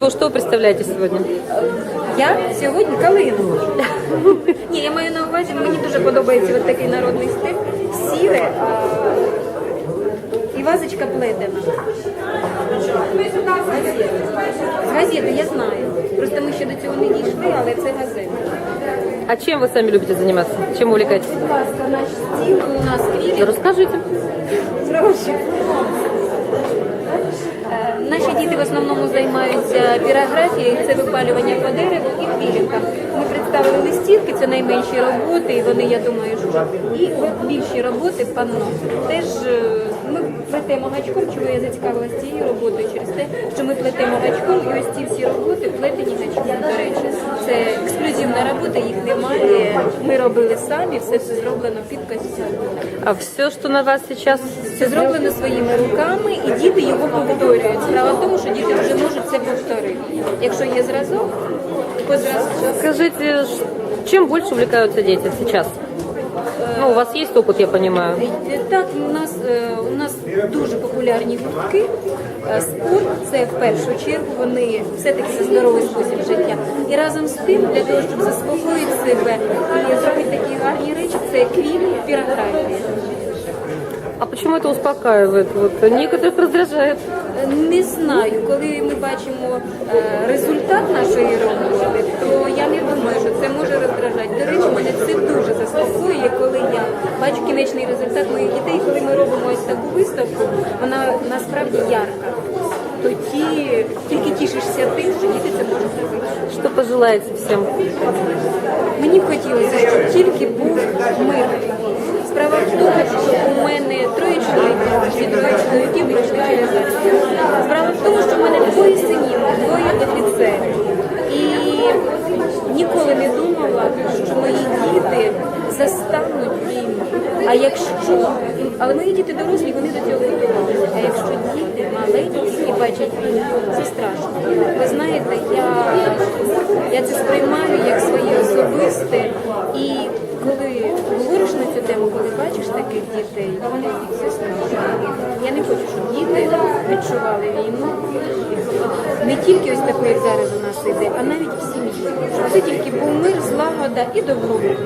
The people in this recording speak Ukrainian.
Что вы представляете сегодня? Я сьогодні калину. Ні, я маю на увазі, мені дуже подобається от такий народний стиль. Сіре а, і вазочка плетена. З газети, я знаю. Просто ми ще до цього не дійшли, але це газета. А чем вы сами любите заниматься? Чем вы увлекаетесь? Будь ласка, наш стіл у нас квіти. Расскажите. Гроші. Е, Наші діти в основному займаються пірографією, це випалювання по дереву і квілінка. Ми представили листівки, це найменші роботи, і вони, я думаю, що і більші роботи панно. Теж е, ми плетемо гачком, чому я зацікавилася цією роботою через те, що ми плетемо гачком, і ось ці всі роботи плетені ексклюзивна їх немає. Ми робили самі, все це зроблено під костюм. А все, що на вас зараз Це зроблено своїми руками, і діти його повторюють. Справа в тому, що діти вже можуть це повторити. Якщо є зразок, по зразку. Скажіть, чим більше влікаються діти сейчас? Ну, у вас есть опыт, я понимаю. Е, Так, у нас е, у нас дуже популярні гуртки. Е, Спорт це в першу чергу. Вони все-таки за здоровий спосіб життя. І разом з тим, для того, щоб заспокоїти себе і зробити такі гарні речі, це квіт, пірографія. А почему это успокаивает? Вот некоторых раздражает. Не знаю, коли ми бачимо е, результат нашої роботи, то я не думаю, Кінечний результат моїх дітей. Коли ми робимо ось таку виставку, вона насправді ярка. Тоді тільки тішишся тим, що діти це можуть робити. Что пожелаете всем? Мені б хотілося, щоб тільки був мир. Справа в тому, що у мене троє чоловіків, всі троє чоловіків через армію. Справа в тому, що в мене двоє синів, двоє офіцерів. І ніколи не думала, що мої діти війну. А якщо але мої діти дорослі, вони до цього готувалися. А якщо діти маленькі і бачать війну, це страшно. Ви знаєте, я, я це сприймаю як своє особисте. І коли говориш на цю тему, коли бачиш таких дітей, це страшно. Я не хочу, щоб діти відчували війну не тільки ось таку, як зараз у нас іде, а навіть в сім'ї. Це тільки був мир, злагода і добробут.